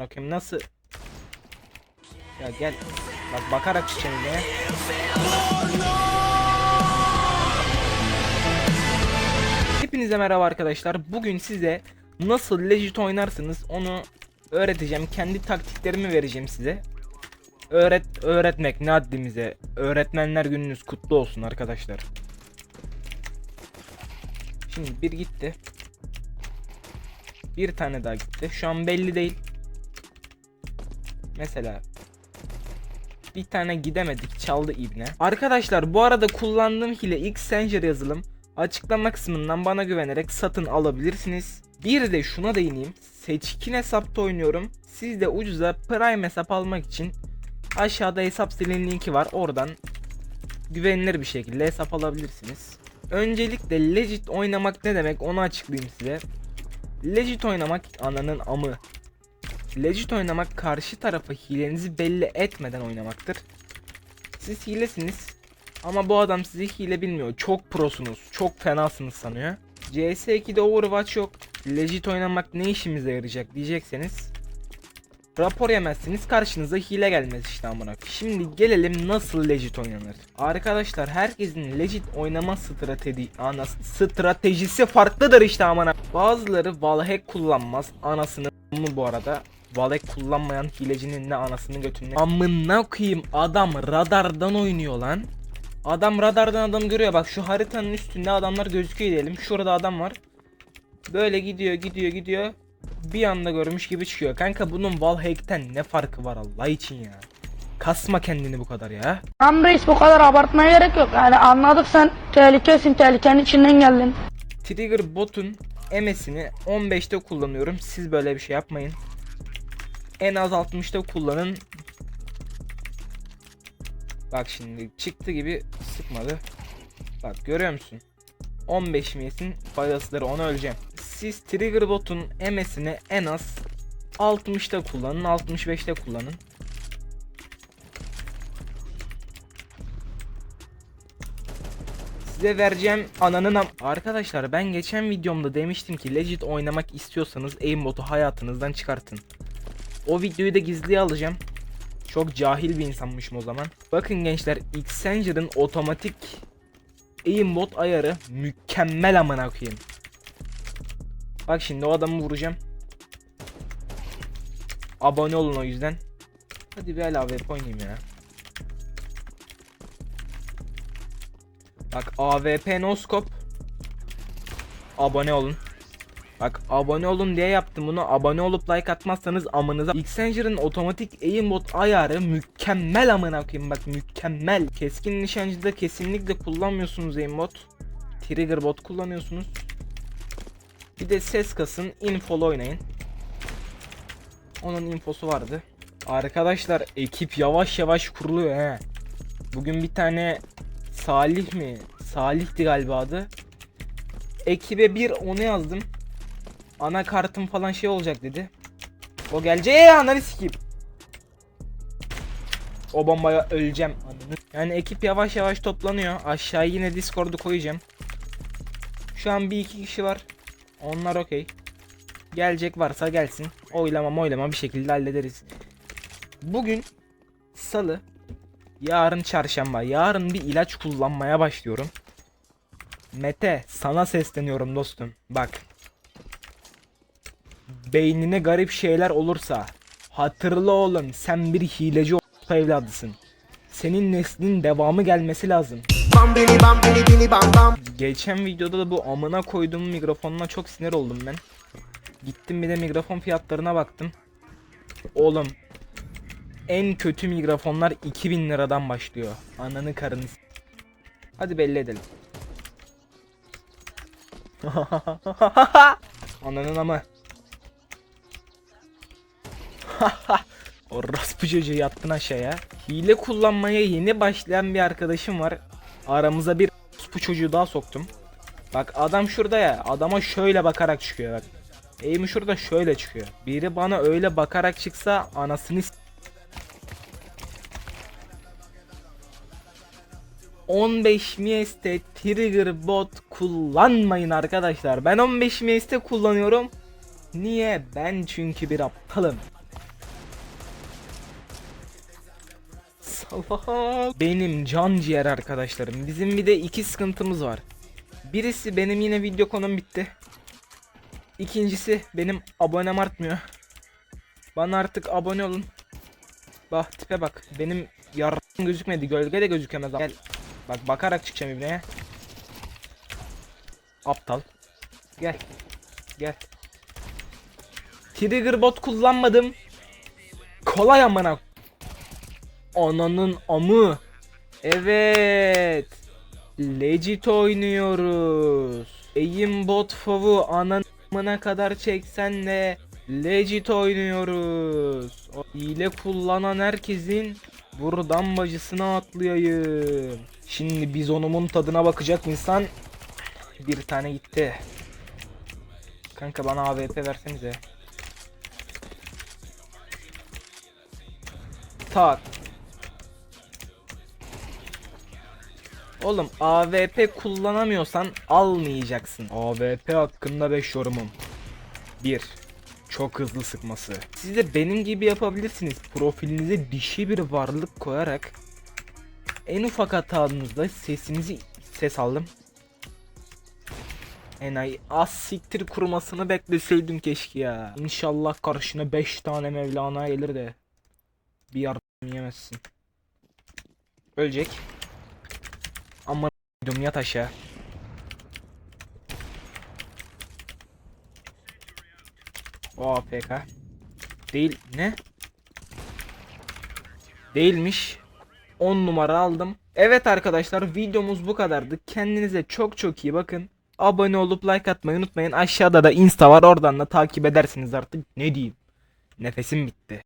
Bakayım nasıl? Ya gel. Bak bakarak içeceğim ne? Hepinize merhaba arkadaşlar. Bugün size nasıl legit oynarsınız onu öğreteceğim. Kendi taktiklerimi vereceğim size. Öğret öğretmek ne haddimize. Öğretmenler gününüz kutlu olsun arkadaşlar. Şimdi bir gitti. Bir tane daha gitti. Şu an belli değil. Mesela bir tane gidemedik çaldı ibne. Arkadaşlar bu arada kullandığım hile Xchanger yazılım. Açıklama kısmından bana güvenerek satın alabilirsiniz. Bir de şuna değineyim. Seçkin hesapta oynuyorum. Siz de ucuza Prime hesap almak için aşağıda hesap sitenin linki var. Oradan güvenilir bir şekilde hesap alabilirsiniz. Öncelikle legit oynamak ne demek onu açıklayayım size. Legit oynamak ananın amı. Legit oynamak karşı tarafa hilenizi belli etmeden oynamaktır. Siz hilesiniz ama bu adam sizi hile bilmiyor. Çok prosunuz, çok fenasınız sanıyor. CS2'de Overwatch yok. Legit oynamak ne işimize yarayacak diyecekseniz Rapor yemezsiniz karşınıza hile gelmez işte amına. Şimdi gelelim nasıl legit oynanır. Arkadaşlar herkesin legit oynama strateji anası stratejisi farklıdır işte amına. Bazıları wallhack kullanmaz anasını bu arada. Wallhack kullanmayan hilecinin ne anasını götünü. Amına koyayım adam radardan oynuyor lan. Adam radardan adam görüyor bak şu haritanın üstünde adamlar gözüküyor diyelim. Şurada adam var. Böyle gidiyor gidiyor gidiyor bir anda görmüş gibi çıkıyor. Kanka bunun Wallhack'ten ne farkı var Allah için ya. Kasma kendini bu kadar ya. Tamam reis bu kadar abartmaya gerek yok. Yani anladık sen tehlikesin, tehlikenin içinden geldin. Trigger bot'un M'sini 15'te kullanıyorum. Siz böyle bir şey yapmayın. En az 60'ta kullanın. Bak şimdi çıktı gibi sıkmadı. Bak görüyor musun? 15 miyesin faydasıdır onu öleceğim. Siz trigger bot'un M'sini en az 60'ta kullanın, 65'te kullanın. Size vereceğim ananın Arkadaşlar ben geçen videomda demiştim ki legit oynamak istiyorsanız aimbot'u hayatınızdan çıkartın. O videoyu da gizliye alacağım. Çok cahil bir insanmışım o zaman. Bakın gençler Xanger'ın otomatik aimbot ayarı mükemmel amına koyayım. Bak şimdi o adamı vuracağım. Abone olun o yüzden. Hadi bir AWP oynayayım ya. Bak AWP no. Abone olun. Bak abone olun diye yaptım bunu. Abone olup like atmazsanız amınıza. Xanger'ın otomatik aimbot ayarı mükemmel amına koyayım bak mükemmel. Keskin nişancıda kesinlikle kullanmıyorsunuz aimbot. Trigger bot kullanıyorsunuz. Bir de ses kasın infolu oynayın. Onun infosu vardı. Arkadaşlar ekip yavaş yavaş kuruluyor he. Bugün bir tane Salih mi? Salih'ti galiba adı. Ekibe bir onu yazdım. Ana kartım falan şey olacak dedi. O gelecek Eee, ananı sikeyim. O bombaya öleceğim. Yani ekip yavaş yavaş toplanıyor. Aşağı yine Discord'u koyacağım. Şu an bir iki kişi var. Onlar okey. Gelecek varsa gelsin. Oylama oylama bir şekilde hallederiz. Bugün salı. Yarın çarşamba. Yarın bir ilaç kullanmaya başlıyorum. Mete sana sesleniyorum dostum. Bak. Beynine garip şeyler olursa hatırla oğlum sen bir hileci o- evladısın. Senin neslin devamı gelmesi lazım. Bam bini bam bini bini bam bam. Geçen videoda da bu amına koyduğum mikrofonuna çok sinir oldum ben. Gittim bir de mikrofon fiyatlarına baktım. Oğlum en kötü mikrofonlar 2000 liradan başlıyor. Ananı karını. Hadi belli edelim. Ananın ama. Orospu çocuğu yattın aşağıya. Hile kullanmaya yeni başlayan bir arkadaşım var. Aramıza bir orospu çocuğu daha soktum. Bak adam şurada ya. Adama şöyle bakarak çıkıyor bak. Eğimi şurada şöyle çıkıyor. Biri bana öyle bakarak çıksa anasını s- 15 MS'te trigger bot kullanmayın arkadaşlar. Ben 15 MS'te kullanıyorum. Niye? Ben çünkü bir aptalım. Allah. Benim can ciğer arkadaşlarım. Bizim bir de iki sıkıntımız var. Birisi benim yine video konum bitti. İkincisi benim abonem artmıyor. Bana artık abone olun. Bak tipe bak. Benim yarım gözükmedi. Gölge de gözükemez. Gel. Bak bakarak çıkacağım ibneye. Aptal. Gel. Gel. Trigger bot kullanmadım. Kolay amına. Ananın amı. Evet. Legit oynuyoruz. Aim bot fovu ananına kadar çeksen de legit oynuyoruz. O hile kullanan herkesin buradan bacısına atlayayım. Şimdi bizonumun tadına bakacak insan bir tane gitti. Kanka bana AWP versenize. Tak. Oğlum AWP kullanamıyorsan almayacaksın. AWP hakkında 5 yorumum. 1. Çok hızlı sıkması. Siz de benim gibi yapabilirsiniz. Profilinize dişi bir varlık koyarak en ufak hatanızda sesinizi ses aldım. Enayi az siktir kurmasını bekleseydim keşke ya. İnşallah karşına 5 tane Mevlana gelir de bir yardım yemezsin. Ölecek. A**dum, yat aşağı. O AFK. Değil ne? Değilmiş. 10 numara aldım. Evet arkadaşlar videomuz bu kadardı. Kendinize çok çok iyi bakın. Abone olup like atmayı unutmayın. Aşağıda da Insta var. Oradan da takip edersiniz artık. Ne diyeyim? Nefesim bitti.